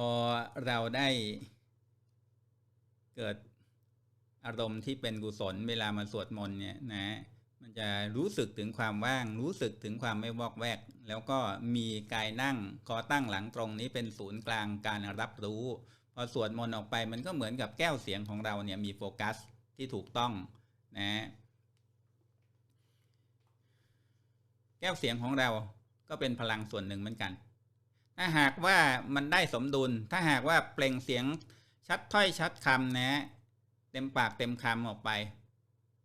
พอเราได้เกิดอารมณ์ที่เป็นกุศลเวลามาสวดมนต์เนี่ยนะมันจะรู้สึกถึงความว่าง รู้สึกถึงความไม่วอกแวก แล้วก็มีกายนั่งคอตั้งหลังตรงนี้เป็นศูนย์กลางการรับรู้ พอสวดมนต์ออกไปมันก็เหมือนกับแก้วเสียงของเราเนี่ยมีโฟกัสที่ถูกต้องนะแก้วเสียงของเราก็เป็นพลังส่วนหนึ่งเหมือนกัน ถ้าหากว่ามันได้สมดุล ถ้าหากว่าเปล่งเสียงชัดถ้อยชัดคำนะ เต็มปากเต็มคำออกไป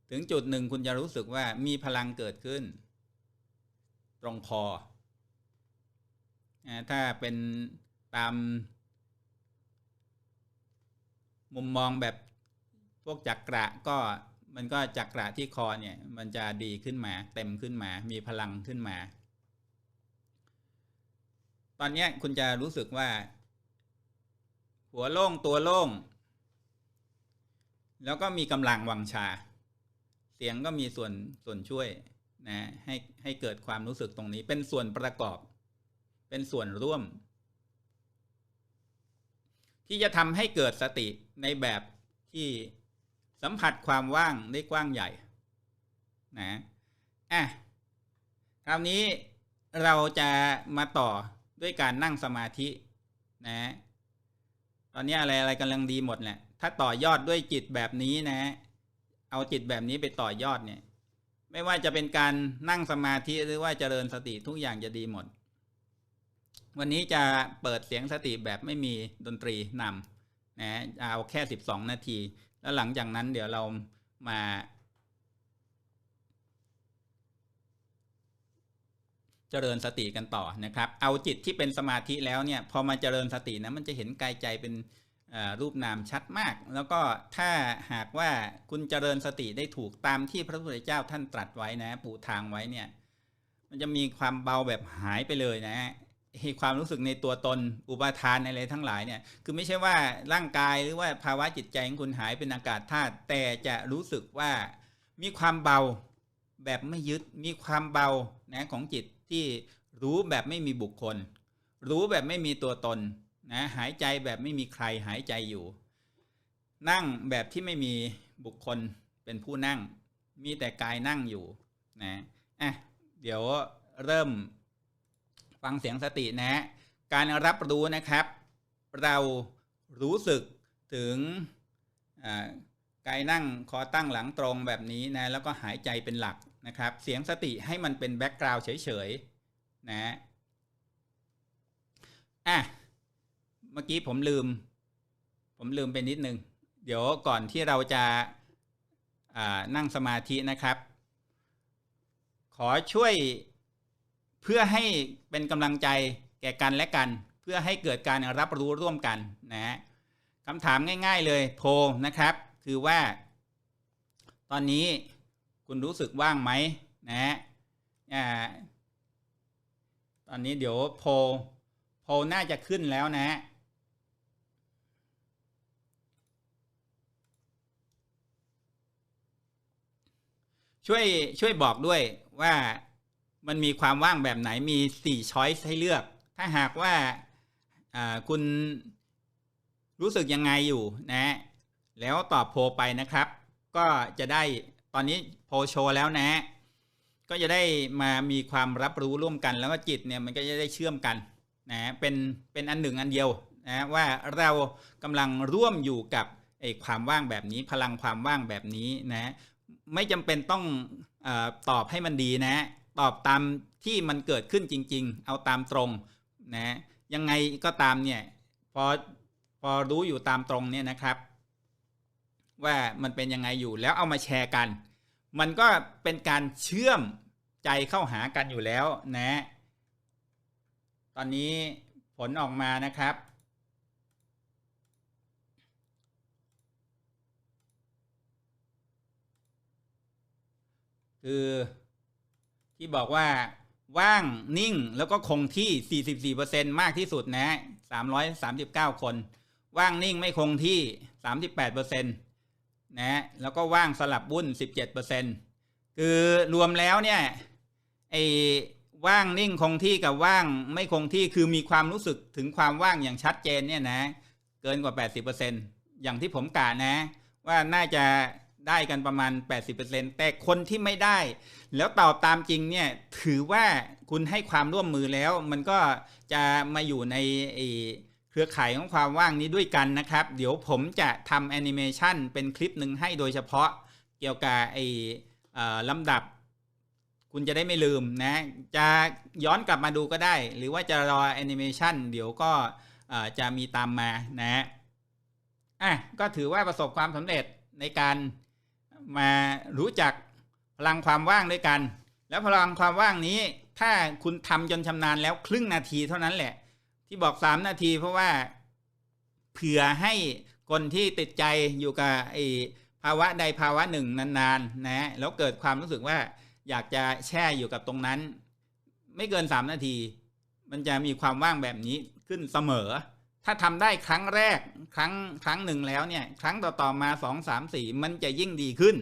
ถึงจุดหนึ่งคุณจะรู้สึกว่ามีพลังเกิดขึ้น ตรงคอ ถ้าเป็นตาม มุมมองแบบพวกจักระก็มันก็จักระที่คอเนี่ย มันจะดีขึ้นมา เต็มขึ้นมา มีพลังขึ้นมา ตอนนี้คุณจะรู้สึกว่า หัวโล่งตัวโล่ง แล้วก็มีกำลังวังชา เสียงก็มีส่วนส่วนช่วยนะให้ให้เกิดความรู้สึกตรงนี้ เป็นส่วนประกอบ เป็นส่วนร่วม ที่จะทำให้เกิดสติในแบบที่สัมผัสความว่างได้กว้างใหญ่นะอะคราวนี้เราจะมาต่อ ด้วยการนั่งสมาธินะ ตอนนี้อะไรอะไรกำลังดีหมดแหละถ้าต่อยอดด้วยจิตแบบนี้นะ เอาจิตแบบนี้ไปต่อยอดเนี่ย ไม่ว่าจะเป็นการนั่งสมาธิหรือว่าเจริญสติทุกอย่างจะดีหมด วันนี้จะเปิดเสียงสติแบบไม่มีดนตรีนำนะเอาแค่สิบสองนาที แล้วหลังจากนั้นเดี๋ยวเรามา เจริญสติกันต่อนะครับ เอาจิตที่เป็นสมาธิแล้วเนี่ยพอมาเจริญสตินะมันจะเห็นกายใจเป็นรูปนามชัดมาก แล้วก็ถ้าหากว่าคุณเจริญสติได้ถูกตามที่พระพุทธเจ้าท่านตรัสไว้นะ ปูทางไว้เนี่ย มันจะมีความเบาแบบหายไปเลยนะให้ความรู้สึกในตัวตนอุปาทานอะไรทั้งหลายเนี่ย คือไม่ใช่ว่าร่างกายหรือว่าภาวะจิตใจของคุณหายเป็นอากาศธาตุแต่จะรู้สึกว่ามีความเบาแบบไม่ยึดมีความเบานะของจิต ที่รู้แบบไม่มีบุคคล รู้แบบไม่มีตัวตนนะหายใจแบบไม่มีใครหายใจอยู่ นั่งแบบที่ไม่มีบุคคลเป็นผู้นั่ง มีแต่กายนั่งอยู่นะอะเดี๋ยวเริ่มฟังเสียงสตินะ การรับรู้นะครับ เรารู้สึกถึงกายนั่งคอตั้งหลังตรงแบบนี้นะแล้วก็หายใจเป็นหลัก นะครับเสียงสติให้มันเป็นแบ็กกราวด์เฉยๆนะอะเมื่อกี้ผมลืม ผมลืมไปนิดนึง เดี๋ยวก่อนที่เราจะนั่งสมาธินะครับ ขอช่วยเพื่อให้เป็นกำลังใจแก่กันและกัน เพื่อให้เกิดการรับรู้ร่วมกันนะคำถามง่าย ๆเลยโพนะครับ คือว่า ตอนนี้ คุณรู้สึกว่างไหมนะตอนนี้เดี๋ยวโพโพน่าจะขึ้นแล้วนะช่วยช่วยบอกด้วยว่ามันมีความว่างแบบไหนมีสี่ช้อยส์ให้เลือก ถ้าหากว่าคุณรู้สึกยังไงอยู่นะ แล้วตอบโพไปนะครับ ก็จะได้ ตอนนี้โพโชว์แล้วนะ ก็จะได้มามีความรับรู้ร่วมกัน แล้วก็จิตเนี่ยมันก็จะได้เชื่อมกันนะเป็นเป็นอันหนึ่งอันเดียวนะว่าเรากำลังร่วมอยู่กับไอ้ความว่างแบบนี้ พลังความว่างแบบนี้นะไม่จำเป็นต้องอตอบให้มันดีนะ ตอบตามที่มันเกิดขึ้นจริง ๆ เอาตามตรงนะยังไงก็ตามเนี่ยพอพอรู้อยู่ตามตรงเนี่ยนะครับ ว่ามันเป็นยังไงอยู่แล้วเอามาแชร์กัน มันก็เป็นการเชื่อมใจเข้าหากันอยู่แล้วนะ ตอนนี้ผลออกมานะครับคือที่บอกว่าว่างนิ่งแล้วก็คงที่ 44%มากที่สุดนะ 339 คน ว่างนิ่งไม่คงที่ 38% นะแล้วก็ว่างสลับบุ้น17%คือรวมแล้วเนี่ยไอ้ว่างนิ่งคงที่กับว่างไม่คงที่คือมีความรู้สึกถึงความว่างอย่างชัดเจนเนี่ยนะเกินกว่า 80%อย่างที่ผมกะนะ ว่าน่าจะได้กันประมาณ 80%แต่คนที่ไม่ได้ แล้วตอบตามจริงเนี่ยถือว่าคุณให้ความร่วมมือแล้ว มันก็จะมาอยู่ในไอ เครือข่ายของความว่างนี้ด้วยกันนะครับ เดี๋ยวผมจะทำแอนิเมชันเป็นคลิปหนึ่งให้โดยเฉพาะเกี่ยวกับไอ้ลำดับ คุณจะได้ไม่ลืมนะ จะย้อนกลับมาดูก็ได้ หรือว่าจะรอแอนิเมชันเดี๋ยวก็จะมีตามมานะอะก็ถือว่าประสบความสำเร็จในการมารู้จักพลังความว่างด้วยกัน แล้วพลังความว่างนี้ ถ้าคุณทำจนชำนาญแล้วครึ่งนาทีเท่านั้นแหละ ที่บอกสามนาที เพราะว่าเผื่อให้คนที่ติดใจอยู่กับไอภาวะใดภาวะหนึ่งนานๆนะแล้วเกิดความรู้สึกว่าอยากจะแช่อยู่กับตรงนั้น ไม่เกินสามนาที มันจะมีความว่างแบบนี้ขึ้นเสมอ ถ้าทำได้ครั้งแรกครั้งครั้งหนึ่งแล้วเนี่ย ครั้งต่อๆมาสองสามสี่มันจะยิ่งดีขึ้น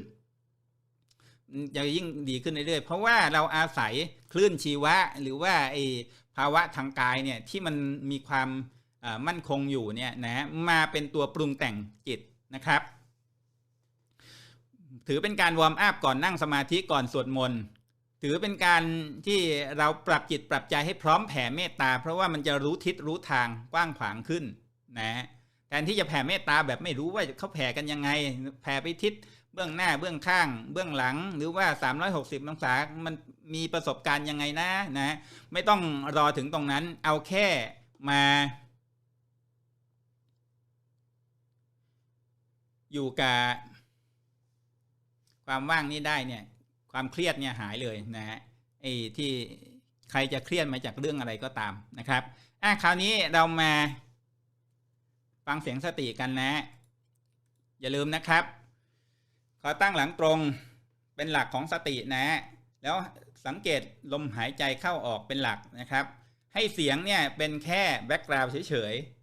จะยิ่งดีขึ้นเรื่อยๆเพราะว่าเราอาศัยคลื่นชีวะ หรือว่าไอภาวะทางกายเนี่ยที่มันมีความมั่นคงอยู่เนี่ยนะมาเป็นตัวปรุงแต่งจิตนะครับ ถือเป็นการวอร์มอัพก่อนนั่งสมาธิก่อนสวดมนต์ถือเป็นการที่เราปรับจิตปรับใจให้พร้อมแผ่เมตตา เพราะว่ามันจะรู้ทิศรู้ทางกว้างขวางขึ้นนะแทนที่จะแผ่เมตตาแบบไม่รู้ว่าเขาแผ่กันยังไง แผ่ไปทิศ เบื้องหน้าเบื้องข้าง เบื้องหลัง หรือว่า 360 องศา มันมีประสบการณ์ยังไงนะนะ ไม่ต้องรอถึงตรงนั้น เอาแค่มา อยู่กับความว่างนี้ได้เนี่ย ความเครียดเนี่ยหายเลยนะฮะไอ้ที่ใครจะเครียดมาจากเรื่องอะไรก็ตามนะครับอะคราวนี้เรามาฟังเสียงสติกันนะ อย่าลืมนะครับ ขอตั้งหลังตรงเป็นหลักของสตินะ แล้วสังเกตลมหายใจเข้าออกเป็นหลักนะครับ ให้เสียงเนี่ยเป็นแค่แบ็กกราวด์เฉยๆ